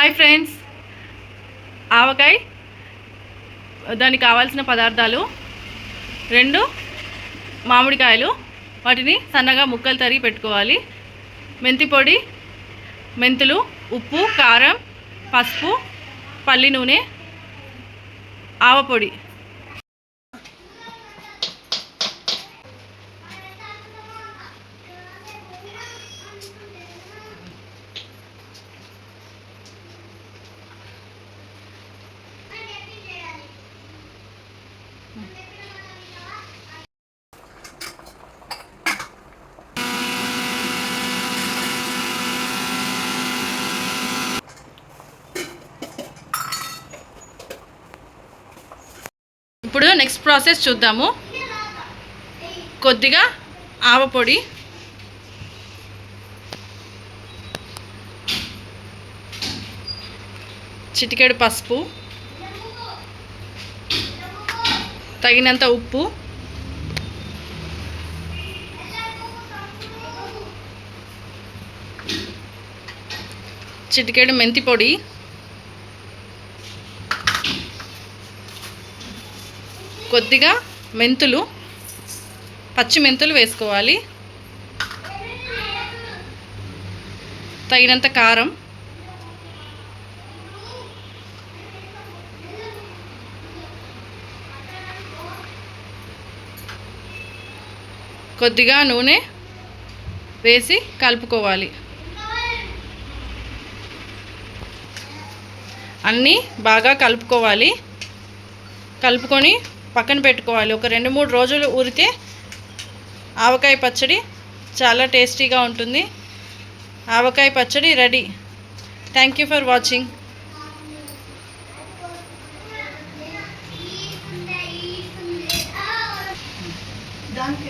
Hi friends. ఆవకాయ దానికి కావాల్సిన పదార్థాలు రెండు మామిడికాయలు వాటిని సన్నగా ముక్కలు తరిగి పెట్టుకోవాలి. మెంతి పొడి మెంతులు ఉప్పు కారం పసుపు పల్లి నూనె ఆవపొడి ఇప్పుడు నెక్స్ట్ ప్రాసెస్ చూద్దాము. కొద్దిగా ఆవపొడి చిటికెడు పసుపు. తగినంత ఉప్పు. చిటికెడు మెంతి పొడి. కొద్దిగా మెంతులు పచ్చి మెంతులు వేసుకోవాలి. తగినంత కారం. కొద్దిగా నూనె వేసి కలుపుకోవాలి. అన్నీ బాగా కలుపుకోవాలి. కలుపుకొని పక్కన పెట్టుకోవాలి. ఒక రెండు మూడు రోజులు ఊరితే ఆవకాయ పచ్చడి చాలా టేస్టీగా ఉంటుంది. Avakaya pachadi ready. Thank you for watching దానికి